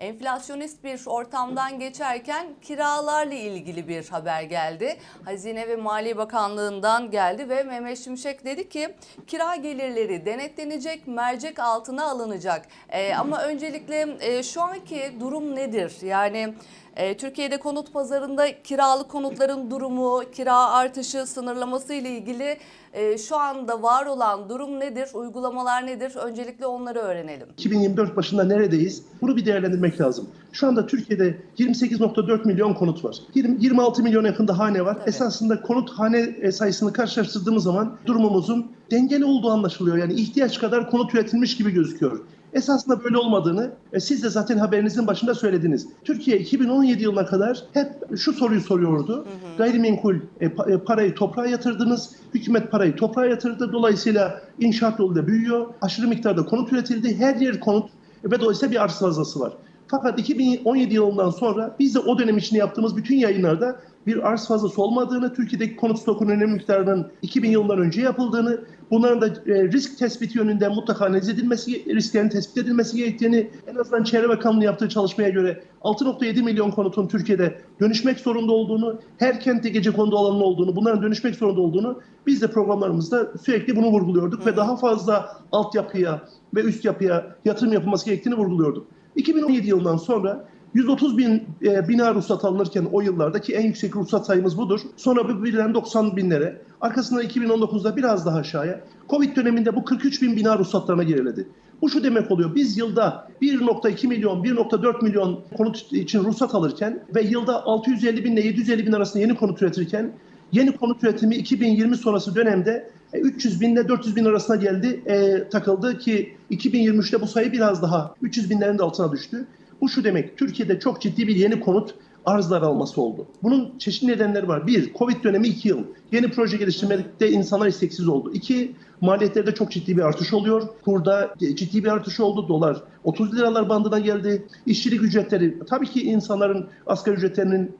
Enflasyonist bir ortamdan geçerken kiralarla ilgili bir haber geldi. Hazine ve Maliye Bakanlığı'ndan geldi ve Mehmet Şimşek dedi ki kira gelirleri denetlenecek, mercek altına alınacak. Ee, ama öncelikle e, şu anki durum nedir? Yani e, Türkiye'de konut pazarında kiralık konutların durumu, kira artışı sınırlaması ile ilgili e, şu anda var olan durum nedir? Uygulamalar nedir? Öncelikle onları öğrenelim. 2024 başında neredeyiz? Bunu bir değerlendirmek lazım. Şu anda Türkiye'de 28.4 milyon konut var. 20, 26 milyon yakında hane var. Evet. Esasında konut hane e, sayısını karşılaştırdığımız zaman durumumuzun dengeli olduğu anlaşılıyor. Yani ihtiyaç kadar konut üretilmiş gibi gözüküyor. Esasında böyle olmadığını e, siz de zaten haberinizin başında söylediniz. Türkiye 2017 yılına kadar hep şu soruyu soruyordu. Gayrimenkul e, pa- e, parayı toprağa yatırdınız. Hükümet parayı toprağa yatırdı. Dolayısıyla inşaat yolu da büyüyor. Aşırı miktarda konut üretildi. Her yer konut ve dolayısıyla bir arz fazlası var. Fakat 2017 yılından sonra biz de o dönem içinde yaptığımız bütün yayınlarda bir arz fazlası olmadığını, Türkiye'deki konut stokunun önemli miktarının 2000 yılından önce yapıldığını, bunların da e, risk tespiti yönünde mutlaka analiz edilmesi, risklerin tespit edilmesi gerektiğini, en azından Çevre Bakanlığı yaptığı çalışmaya göre 6.7 milyon konutun Türkiye'de dönüşmek zorunda olduğunu, her kentte gece kondu alanının olduğunu, bunların dönüşmek zorunda olduğunu biz de programlarımızda sürekli bunu vurguluyorduk ve daha fazla altyapıya ve üst yapıya yatırım yapılması gerektiğini vurguluyorduk. 2017 yılından sonra 130 bin e, bina ruhsat alınırken o yıllardaki en yüksek ruhsat sayımız budur. Sonra bu birden 90 binlere. Arkasından 2019'da biraz daha aşağıya. Covid döneminde bu 43 bin bina ruhsatlarına geriledi. Bu şu demek oluyor. Biz yılda 1.2 milyon, 1.4 milyon konut için ruhsat alırken ve yılda 650 bin ile 750 bin arasında yeni konut üretirken yeni konut üretimi 2020 sonrası dönemde 300 bin ile 400 bin arasına geldi, e, takıldı ki 2023'te bu sayı biraz daha 300 binlerin de altına düştü. Bu şu demek, Türkiye'de çok ciddi bir yeni konut arzlar alması oldu. Bunun çeşitli nedenleri var. Bir, Covid dönemi 2 yıl. Yeni proje geliştirmekte insanlar isteksiz oldu. İki, maliyetlerde çok ciddi bir artış oluyor. Kurda ciddi bir artış oldu. Dolar 30 liralar bandına geldi. İşçilik ücretleri, tabii ki insanların asgari ücretlerinin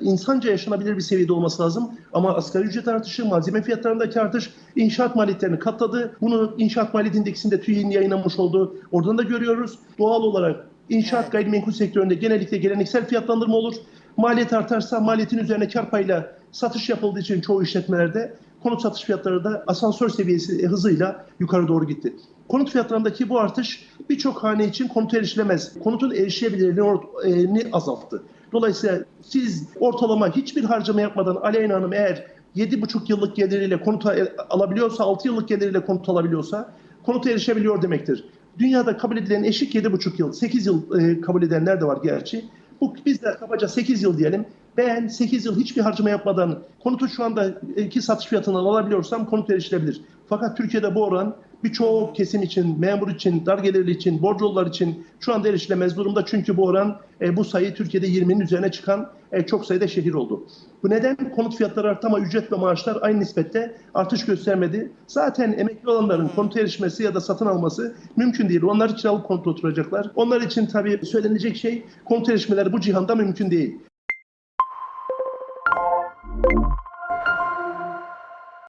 insanca yaşanabilir bir seviyede olması lazım. Ama asgari ücret artışı, malzeme fiyatlarındaki artış inşaat maliyetlerini katladı. Bunu inşaat maliyet indeksinde TÜİ'nin yayınlamış olduğu oradan da görüyoruz. Doğal olarak inşaat Evet. gayrimenkul sektöründe genellikle geleneksel fiyatlandırma olur. Maliyet artarsa maliyetin üzerine kar payıyla satış yapıldığı için çoğu işletmelerde konut satış fiyatları da asansör seviyesi e, hızıyla yukarı doğru gitti. Konut fiyatlarındaki bu artış birçok hane için konut erişilemez. Konutun erişebilirliğini azalttı. Dolayısıyla siz ortalama hiçbir harcama yapmadan Aleyna Hanım eğer 7,5 yıllık geliriyle konut alabiliyorsa, 6 yıllık geliriyle konut alabiliyorsa konuta erişebiliyor demektir. Dünyada kabul edilen eşik 7,5 yıl, 8 yıl e, kabul edenler de var gerçi. Bu biz de kabaca 8 yıl diyelim. Ben 8 yıl hiçbir harcama yapmadan konutu şu anda iki satış fiyatından alabiliyorsam konut erişilebilir. Fakat Türkiye'de bu oran birçok kesim için, memur için, dar gelirli için, borculular için şu anda erişilemez durumda. Çünkü bu oran, e, bu sayı Türkiye'de 20'nin üzerine çıkan e, çok sayıda şehir oldu. Bu neden konut fiyatları arttı ama ücret ve maaşlar aynı nispette artış göstermedi. Zaten emekli olanların konut erişmesi ya da satın alması mümkün değil. Onlar kiralık konut oturacaklar. Onlar için tabii söylenecek şey konut erişmeleri bu cihanda mümkün değil.